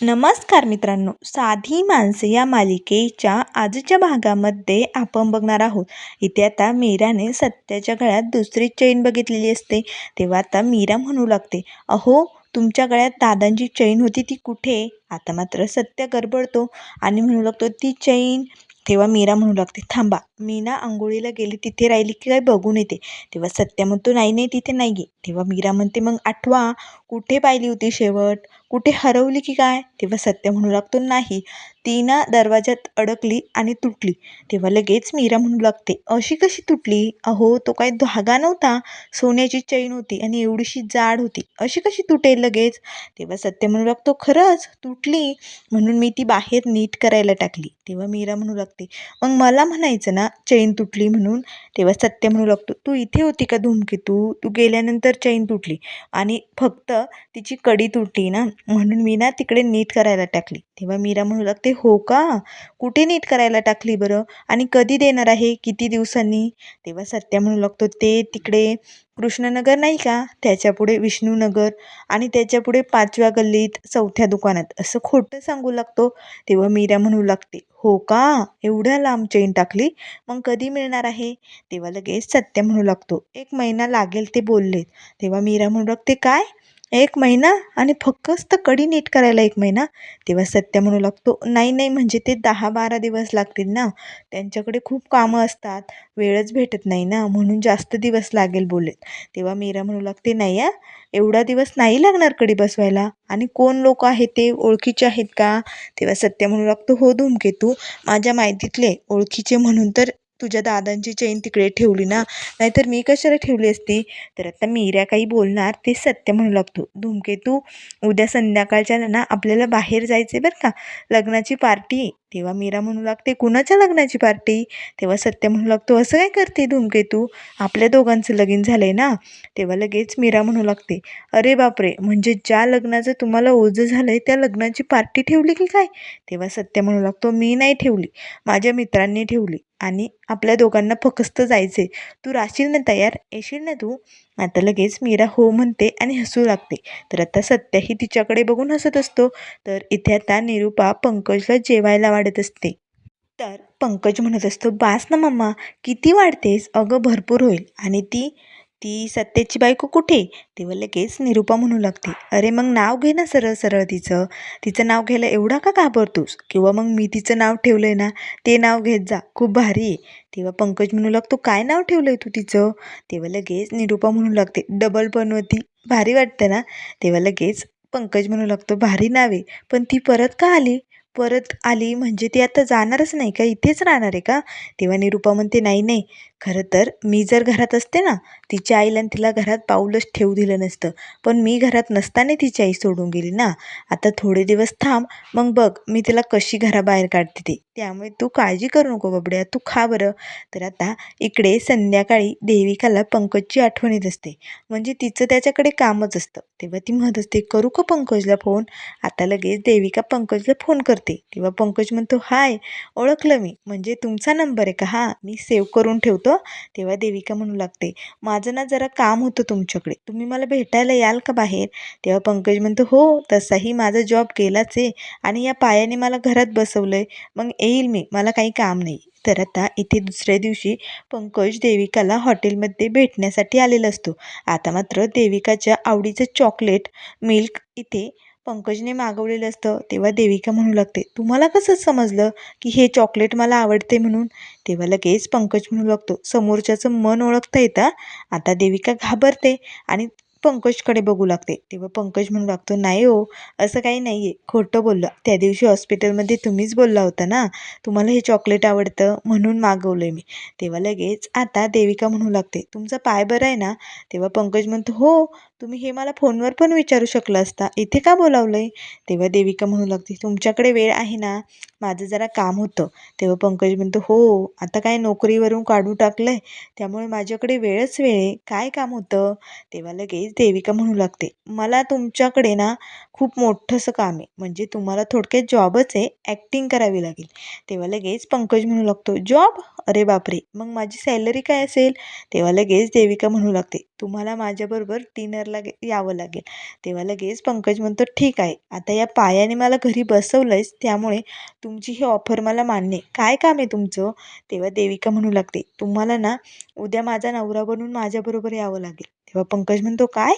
नमस्कार मित्रांनो साधी माणसे या मालिकेच्या आजच्या भागामध्ये आपण बघणार आहोत. इथे आता मीराने सत्याच्या गळ्यात दुसरी चैन बघितलेली असते. तेव्हा आता मीरा म्हणू लागते अहो तुमच्या गळ्यात दादांची चैन होती ती कुठे? आता मात्र सत्य गडबडतो आणि म्हणू लागतो ती चैन. तेव्हा मीरा म्हणू लागते थांबा मी ना आंघोळीला गेली तिथे राहिली की काय बघून येते. तेव्हा सत्या म्हणतो नाही नाही तिथे नाही आहे. तेव्हा मीरा म्हणते मग आठवा कुठे पाहिली होती शेवट? कुठे हरवली की काय? तेव्हा सत्य म्हणू लागतो नाही ती ना दरवाजात अडकली आणि तुटली. तेव्हा लगेच मीरा म्हणू लागते अशी कशी तुटली? अहो तो काही धागा नव्हता सोन्याची चैन होती आणि एवढीशी जाड होती. अशी कशी तुटेल लगेच? तेव्हा सत्य म्हणू लागतो खरंच तुटली. म्हणून मी ती बाहेर नीट करायला टाकली. तेव्हा मीरा म्हणू लागते मग मला म्हणायचं ना चैन तुटली म्हणून तेव्हा सत्य म्हणू लागतो तू इथे होती का धूमकेतू तू गेल्यानंतर चैन तुटली. आणि फक्त तिची कडी तुटली ना म्हणून मी ना तिकडे नीट करायला टाकली. तेव्हा मीरा म्हणू लागते हो का? कुठे नीट करायला टाकली बरं? आणि कधी देणार आहे? किती दिवसांनी? तेव्हा सत्या म्हणू लागतो ते तिकडे कृष्णनगर नाही का? त्याच्यापुढे विष्णूनगर आणि त्याच्यापुढे पाचव्या गल्लीत चौथ्या दुकानात. असं खोटं सांगू लागतो तेव्हा मीरा म्हणू लागते हो का? एवढ्या लांब चैन टाकली? मग कधी मिळणार आहे? तेव्हा लगेच सत्य म्हणू लागतो. एक महिना लागेल ते बोललेत. तेव्हा मीरा म्हणू लागते काय? एक महिना आणि फक्त कडी नीट करायला एक महिना. तेव्हा सत्य म्हणू लागतो नाही नाही म्हणजे ते दहा बारा दिवस लागतील ना. त्यांच्याकडे खूप कामं असतात. वेळच भेटत नाही ना म्हणून जास्त दिवस लागेल बोलेत तेव्हा मीरा म्हणू लागते नाही या एवढा दिवस नाही लागणार कडी बसवायला. आणि कोण लोक आहेत ते ओळखीचे आहेत का? तेव्हा सत्य म्हणू लागतो हो धूमकेतू. माझ्या माहितीतले ओळखीचे म्हणून तर तुझ्या दादांची चेन तिकडे ठेवली ना? नाहीतर मी कशाला ठेवली असती? तर आता मीरा काही बोलणार ते सत्य म्हणू लागतो. धूमकेतू उद्या संध्याकाळच्या ना आपल्याला बाहेर जायचे बरं का? लग्नाची पार्टी तेव्हा मीरा म्हणू लागते कुणाच्या लग्नाची पार्टी? तेव्हा सत्य म्हणू लागतो असं काय करते धूमकेतू आपल्या दोघांचं लगीन झालं आहे ना? तेव्हा लगेच मीरा म्हणू लागते अरे बापरे! म्हणजे ज्या लग्नाचं तुम्हाला ओझं झालं आहे त्या लग्नाची पार्टी ठेवली की काय? तेव्हा सत्य म्हणू लागतो मी नाही ठेवली माझ्या मित्रांनी ठेवली आणि आपल्या दोघांना फकस्त जायचे तू राहशील ना तयार? येशील ना तू? आता लगेच मीरा हो म्हणते आणि हसू लागते. तर आता सत्याही तिच्याकडे बघून हसत असतो. तर इथे आता निरूपा पंकजला जेवायला वाढत असते. तर पंकज म्हणत असतो बास ना मम्मा किती वाढतेस? अगं भरपूर होईल. आणि ती ती सत्याची बायको कुठे? तेव्हा लगेच निरूपा म्हणू लागते. अरे मग नाव घे ना सरळ सरळ तिचं. तिचं नाव घ्यायला एवढा का घाबरतोस? किंवा मग मी तिचं नाव ठेवलं आहे ना ते नाव घेत जा. खूप भारी आहे. तेव्हा पंकज म्हणू लागतो काय नाव ठेवलं आहे तू तिचं? तेव्हा लगेच निरूपा म्हणू लागते डबल पनवती भारी वाटतं ना? तेव्हा लगेच पंकज म्हणू लागतो भारी नाव आहे. पण ती परत का आली? परत आली म्हणजे ती आता जाणारच नाही का? इथेच राहणार आहे का? तेव्हा निरूपा म्हणते नाही नाही. खरं तर मी जर घरात असते ना तिच्या आईला आणि तिला घरात पाऊलच ठेवू दिलं नसतं. पण मी घरात नसताना तिची आई सोडून गेली ना. आता थोडे दिवस थांब मग बघ मी तिला कशी घराबाहेर काढते ते. त्यामुळे तू काळजी करू नको बाबड्या तू खा बरं. तर आता इकडे संध्याकाळी देविकाला पंकजची आठवण येत असते. म्हणजे तिचं त्याच्याकडे कामच असतं. तेव्हा ती म्हणत असते करू का पंकजला फोन? आता लगेच देविका पंकजला फोन करते. तेव्हा पंकज म्हणतो हाय ओळखलं मी. म्हणजे तुमचा नंबर आहे का? हां मी सेव्ह करून ठेवतो तेव्हा देविका म्हणू लागते माझं ना जरा काम होतं तुमच्याकडे तुम्ही मला भेटायला याल का बाहेर? तेव्हा पंकज म्हणतो हो तसाही माझा जॉब केलाच आहे आणि या पायाने मला घरात बसवलं आहे मग येईल मी मला काही काम नाही. तर आता इथे दुसऱ्या दिवशी पंकज देविकाला हॉटेलमध्ये भेटण्यासाठी आलेला असतो. आता मात्र देविकाच्या आवडीचं चॉकलेट मिल्क इथे पंकजने मागवलेलं असतं तेव्हा देविका म्हणू लागते तुम्हाला कसं समजलं की हे चॉकलेट मला आवडते म्हणून? तेव्हा लगेच पंकज म्हणू लागतो समोरच्याचं मन ओळखता येतं आता देविका घाबरते आणि पंकजकडे बघू लागते. तेव्हा पंकज म्हणू लागतो नाही हो असं काही नाही आहे खोटं बोललं. त्या दिवशी हॉस्पिटलमध्ये तुम्हीच बोलला होता ना? तुम्हाला हे चॉकलेट आवडतं म्हणून मागवलं आहे मी. तेव्हा लगेच आता देविका म्हणू लागते तुमचा पाय बरं आहे ना? तेव्हा पंकज म्हणतो हो तुम्ही हे मला फोनवर पण विचारू शकला असता. इथे का बोलावलं आहे तेव्हा देविका म्हणू लागते तुमच्याकडे वेळ आहे ना? माझं जरा काम होतं. तेव्हा पंकज म्हणतो हो आता काय नोकरीवरून काढून टाकलं आहे त्यामुळे माझ्याकडे वेळच वेळ आहे. काय काम होतं? तेव्हा लगेच देविका म्हणू लागते मला तुमच्याकडे ना खूप मोठंसं काम आहे. म्हणजे तुम्हाला थोडक्यात जॉबच आहे ॲक्टिंग करावी लागेल. तेव्हा लगेच पंकज म्हणू लागतो जॉब? अरे बापरे! मग माझी सॅलरी काय असेल? तेव्हा लगेच देविका म्हणू लागते तुम्हाला माझ्याबरोबर डिनरला गे यावं लागेल. तेव्हा लगेच पंकज म्हणतो ठीक आहे आता या पायाने मला घरी बसवलं त्यामुळे तुमची ही ऑफर मला मान्य आहे. काय काम आहे तुमचं? तेव्हा देविका म्हणू लागते तुम्हाला ना उद्या माझा नवरा बनून माझ्याबरोबर यावं लागेल. तेव्हा पंकज म्हणतो काय?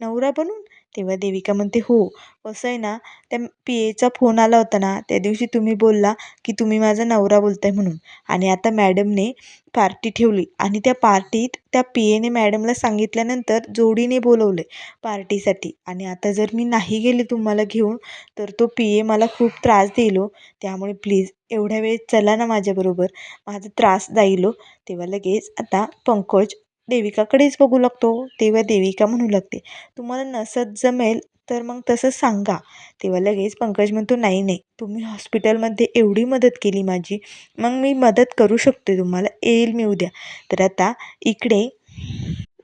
नवरा बनून? तेव्हा देविका म्हणते हो. कसं आहे ना त्या पी एचा फोन आला होता ना त्या दिवशी तुम्ही बोलला की तुम्ही माझा नवरा बोलताय म्हणून. आणि आता मॅडमने पार्टी ठेवली आणि त्या पार्टीत त्या पी एने मॅडमला सांगितल्यानंतर जोडीने बोलवलं पार्टीसाठी. आणि आता जर मी नाही गेले तुम्हाला घेऊन तर तो पी ए मला खूप त्रास देईल हो. त्यामुळे प्लीज एवढ्या वेळेस चला ना माझ्याबरोबर. माझा त्रास जाईल हो. तेव्हा लगेच आता पंकज देविकाकडेच बघू लागतो तेव्हा देविका म्हणू लागते तुम्हाला नसत जमेल तर मग तसं सांगा. तेव्हा लगेच पंकज म्हणतो नाही नाही तुम्ही हॉस्पिटलमध्ये एवढी मदत केली माझी मग मी मदत करू शकते तुम्हाला येईल मी उद्या तर आता इकडे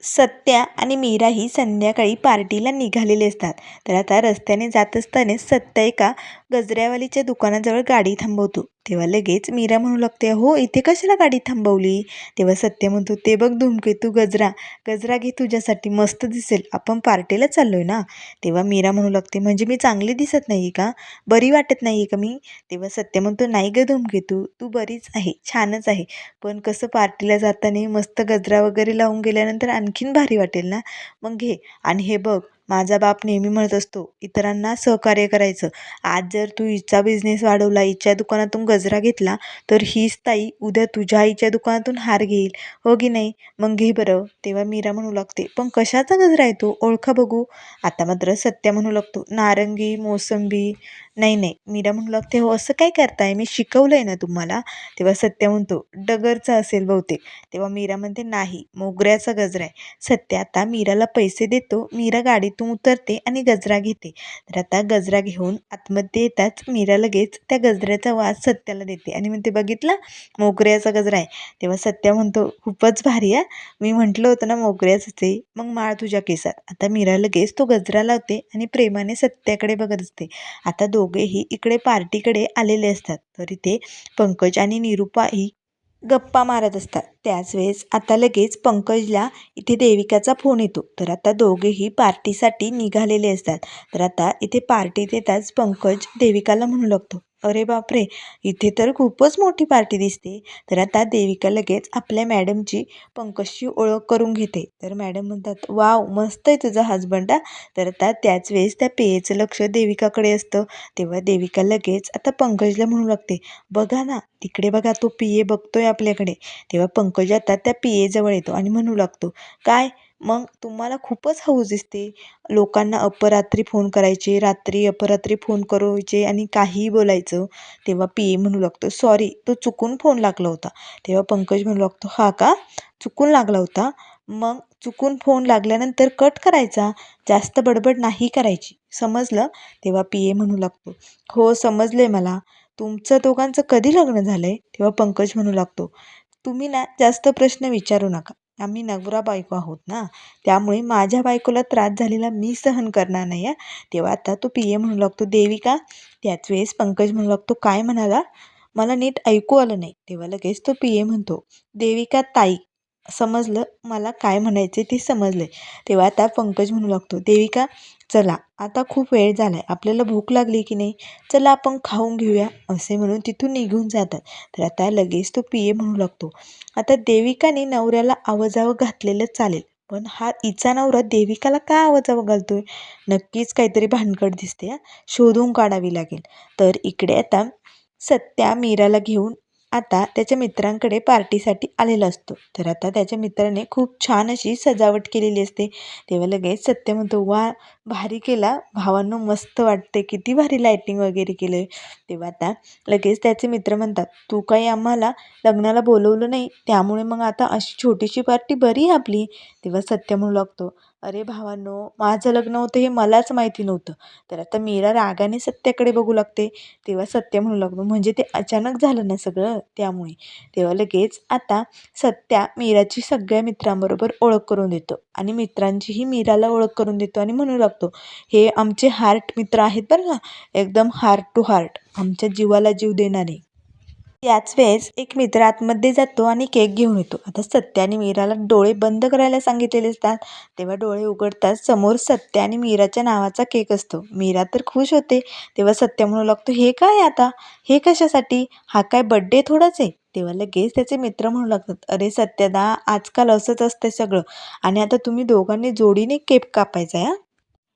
सत्या आणि मीरा ही संध्याकाळी पार्टीला निघालेले असतात. तर आता रस्त्याने जात असताना सत्या एका गजऱ्यावालीच्या दुकानाजवळ गाडी थांबवतो. तेव्हा लगेच मीरा म्हणू लागते हो इथे कशाला गाडी थांबवली? तेव्हा सत्य म्हणतो ते बघ धूमकेतू गजरा गजरा घे तुझ्यासाठी मस्त दिसेल आपण पार्टीला चाललो आहे ना? तेव्हा मीरा म्हणू लागते म्हणजे मी चांगली दिसत नाही का? बरी वाटत नाही का मी? तेव्हा सत्य म्हणतो नाही ग धूमकेतू तू बरीच आहे छानच आहे पण कसं पार्टीला जाताना मस्त गजरा वगैरे लावून गेल्यानंतर आणखीन भारी वाटेल ना? मग घे आणि हे बघ माझा बाप नेहमी म्हणत असतो इतरांना सहकार्य करायचं. आज जर तू हिचा बिझनेस वाढवला हिच्या दुकानातून गजरा घेतला तर हीच ताई उद्या तुझ्या आईच्या दुकानातून हार घेईल. हो की नाही? मग घे बरं. तेव्हा मीरा म्हणू लागते पण कशाचा गजरा आहे तो? ओळखा बघू. आता मात्र सत्या म्हणू लागतो नारंगी मोसंबी नाही नाही. मीरा म्हणू लागते हो असं काय करताय? मी शिकवलं आहे ना तुम्हाला. तेव्हा सत्या म्हणतो डगरचा असेल बहुतेक. तेव्हा मीरा म्हणते नाही मोगऱ्याचा गजरा आहे. सत्या आता मीराला पैसे देतो. मीरा गाडीतून उतरते आणि गजरा घेते. तर आता गजरा घेऊन आतमध्ये येताच मीरा लगेच त्या गजऱ्याचा वास सत्याला देते आणि म्हणते बघितला? मोगऱ्याचा गजरा आहे. तेव्हा सत्या म्हणतो खूपच भारी आहे. मी म्हटलं होतं ना मोगऱ्याचं ते मग माळ तुझ्या केसात. आता मीरा लगेच तो गजरा लावते आणि प्रेमाने सत्याकडे बघत असते. आता दोघेही इकडे पार्टीकडे आलेले असतात. तर इथे पंकज आणि निरुपाही गप्पा मारत असतात. त्याच वेळेस आता लगेच पंकजला इथे देविकाचा फोन येतो. तर आता दोघेही पार्टीसाठी निघालेले असतात. तर आता इथे पार्टीत येताच पंकज देविकाला म्हणू लागतो. अरे बापरे इथे तर खूपच मोठी पार्टी दिसते. तर आता देविका लगेच आपल्या मॅडमची पंकजची ओळख करून घेते. तर मॅडम म्हणतात वाव मस्त आहे तुझा हजबंड तर आता त्याच वेळेस त्या पेयेचं लक्ष देविकाकडे असतं. तेव्हा देविका लगेच आता पंकजला म्हणू लागते बघा ना तिकडे बघा तो पिये बघतोय आपल्याकडे. तेव्हा पंकज आता त्या पियेजवळ येतो आणि म्हणू लागतो काय मग तुम्हाला खूपच हौस दिसते. लोकांना अपरात्री फोन करायचे रात्री अपरात्री फोन करायचे आणि काहीही बोलायचं. तेव्हा पी ए म्हणू लागतो सॉरी तो चुकून फोन लागला होता. तेव्हा पंकज म्हणू लागतो हा का? चुकून लागला होता. मग चुकून फोन लागल्यानंतर कट करायचा. जास्त बडबड नाही करायची. समजलं? तेव्हा पी ए म्हणू लागतो हो समजलं आहे मला. तुमचं दोघांचं कधी लग्न झालं आहे तेव्हा पंकज म्हणू लागतो तुम्ही ना जास्त प्रश्न विचारू नका. आम्ही नवरा बायको आहोत ना. त्यामुळे माझ्या बायकोला त्रास झालेला मी सहन करणार नाही आहे तेव्हा आता तो पी ए म्हणू लागतो देविका. त्याच वेळेस पंकज म्हणू लागतो काय म्हणाला? मला नीट ऐकू आलं नाही. तेव्हा लगेच तो पी ए म्हणतो देविका ताई समजलं? मला काय म्हणायचे ते समजलं तेव्हा आता पंकज म्हणू लागतो देविका चला आता खूप वेळ झाला आहे आपल्याला भूक लागली की नाही? चला आपण खाऊन घेऊया. असे म्हणून तिथून निघून जातात. तर आता लगेच तो पिये म्हणू लागतो आता देविकाने नवऱ्याला आवाजावं घातलेलं चालेल पण हा इचा नवरा देविकाला का आवाजावं घालतोय? नक्कीच काहीतरी भानगड दिसते शोधून काढावी लागेल. तर इकडे आता सत्या मीराला घेऊन आता त्याच्या मित्रांकडे पार्टीसाठी आलेला असतो. तर आता त्याच्या मित्राने खूप छान अशी सजावट केलेली असते. तेव्हा लगेच सत्य म्हणतो वा भारी केला. भावांनो मस्त वाटते किती भारी लायटिंग वगैरे केलं आहे तेव्हा आता लगेच त्याचे मित्र म्हणतात तू काही आम्हाला लग्नाला बोलवलं नाही. त्यामुळे मग आता अशी छोटीशी पार्टी बरी आपली. तेव्हा सत्य म्हणू लागतो अरे भावांनो माझं लग्न होतं हे मलाच माहिती नव्हतं. तर आता मीरा रागाने सत्याकडे बघू लागते. तेव्हा सत्य म्हणू लागतो. म्हणजे ते अचानक झालं ना सगळं त्यामुळे. तेव्हा लगेच आता सत्या मीराची सगळ्या मित्रांबरोबर ओळख करून देतो. आणि मित्रांचीही मीराला ओळख करून देतो आणि म्हणू लागतो हे आमचे हार्ट मित्र आहेत बरं का? एकदम हार्ट टू हार्ट आमच्या जीवाला जीव देणारे. याच वेळेस एक मित्र आतमध्ये जातो आणि केक घेऊन येतो. आता सत्या आणि मीराला डोळे बंद करायला सांगितलेले असतात. तेव्हा डोळे उघडतात समोर सत्या आणि मीराच्या नावाचा केक असतो. मीरा तर खुश होते. तेव्हा सत्या म्हणू लागतो हे काय आता? हे कशासाठी? हा काय बड्डे थोडाच आहे. तेव्हा लगेच त्याचे मित्र म्हणू लागतात अरे सत्यदा आजकाल असंच असतं सगळं. आणि आता तुम्ही दोघांनी जोडीने केक कापायचा आहे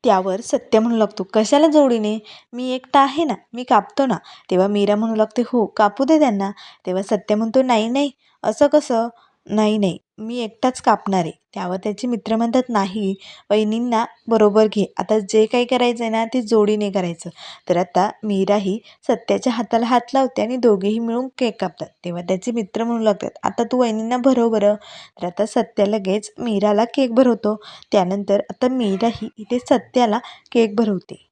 त्यावर सत्य म्हणू लागतो. कशाला जोडीने? मी एकटा आहे ना मी कापतो ना. तेव्हा मीरा म्हणू लागते हो कापू दे त्यांना. तेव्हा सत्य म्हणतो नाही नाही. असं कसं? नाही नाही. मी एकटाच कापणार. आहे त्यावर त्याचे मित्र म्हणतात नाही वहिनींना बरोबर घे. आता जे काही करायचं आहे ना ते जोडीने करायचं. तर आता मीराही सत्याच्या हाताला हात लावते आणि दोघेही मिळून केक कापतात. तेव्हा त्याचे मित्र म्हणू लागतात आता तू वहिनींना भरव बरं. तर आता सत्या लगेच मीराला केक भरवतो. त्यानंतर आता मीराही इथे सत्याला केक भरवते.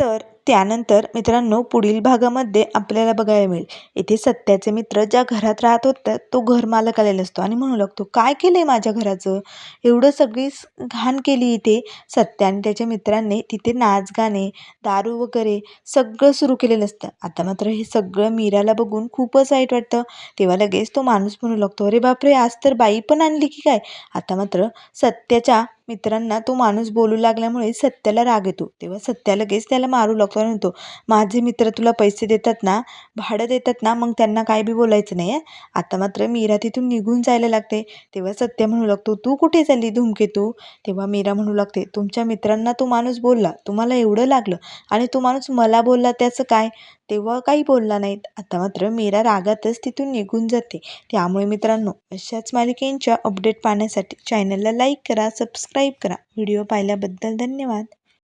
तर त्यानंतर मित्रांनो पुढील भागामध्ये आपल्याला बघायला मिळेल. इथे सत्याचे मित्र ज्या घरात राहत होतं तो घरमालक आलेला असतो. आणि म्हणू लागतो काय केलं आहे माझ्या घराचं? एवढं सगळी घाण केली इथे? सत्या आणि त्याच्या मित्रांनी तिथे नाच गाणे दारू वगैरे सगळं सुरू केलेलं असतं. आता मात्र हे सगळं मीराला बघून खूपच वाईट वाटतं. तेव्हा लगेच तो माणूस म्हणू लागतो अरे बापरे आज तर बाई पण आणली की काय? आता मात्र सत्याच्या मित्रांना तो माणूस बोलू लागल्यामुळे सत्याला राग येतो. तेव्हा सत्या लगेच त्याला मारू लागतो आणि म्हणतो. माझे मित्र तुला पैसे देतात ना? भाडं देतात ना? मग त्यांना काय बी बोलायचं नाही आहे आता मात्र मीरा तिथून निघून जायला लागते. तेव्हा सत्य म्हणू लागतो तू कुठे चालली धूमकेतू तेव्हा मीरा म्हणू लागते तुमच्या मित्रांना तो माणूस बोलला. तुम्हाला एवढं लागलं आणि तो माणूस मला बोलला त्याचं काय? तेव्हा काही बोलला नाहीत. आता मात्र मीरा रागातच तिथून निघून जाते. त्यामुळे मित्रांनो अशाच मालिकेंच्या अपडेट पाहण्यासाठी चॅनलला लाईक करा सबस्क्राईब करा. व्हिडिओ पाहिल्याबद्दल धन्यवाद.